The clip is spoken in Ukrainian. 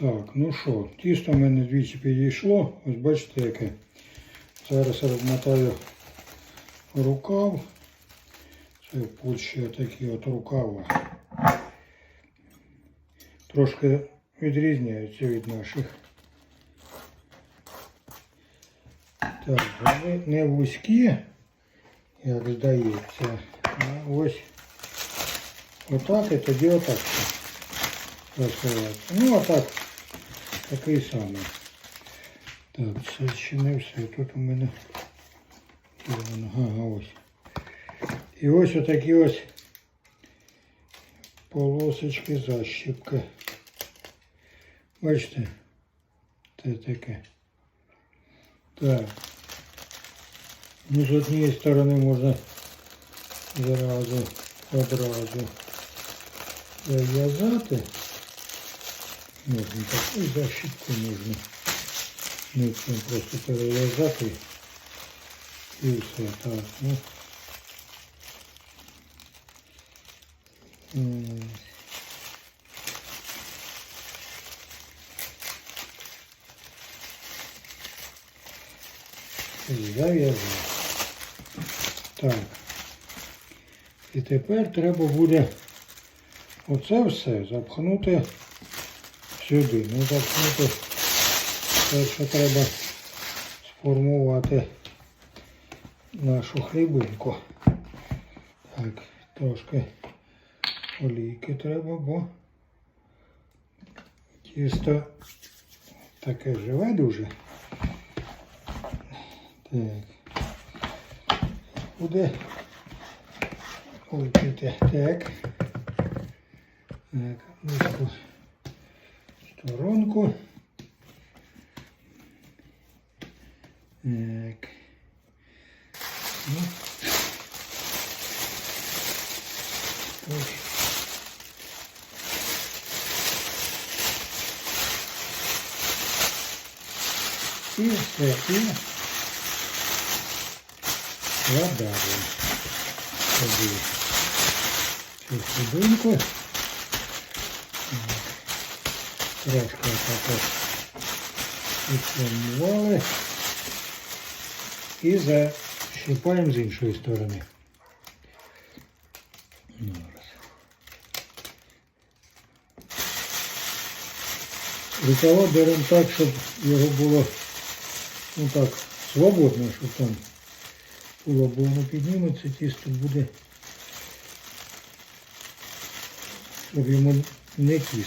Так, ну що, тісто в мене двічі підійшло. Ось бачите яке. Зараз розмотаю рукав. Це тут ще такі от рукава. Трошки відрізняються від наших. Так, вони не вузькі, як здається. А ось отак і тоді отак. Розкривається. Ну, а так, такий самий. Так, це ще не. Тут у мене? Ага, ось. І ось отакі ось полосочки защіпка. Бачите? Це таке. Так. Ну, з однієї сторони можна зразу одразу зав'язати. Можна таку защіпку можна. Ну, просто перев'язати. І все так. Ну. Зав'язав. Так. І тепер треба буде оце все запхнути сюди. Ну, запхнути те, що треба сформувати нашу хлібинку. Так, трошки олійки треба, бо тісто таке живе дуже. Так. Буде лупити. Так. Так, таку сторонку. Так. Ну. Ось. І все, і складаємо собі цю хлібинку. Трошки Отак от підформували і защипаємо з іншої сторони. Ну. Рукава беремо так, щоб його було ну так, свободно, щоб там було, бо воно підніметься, тісто буде, щоб йому не тісно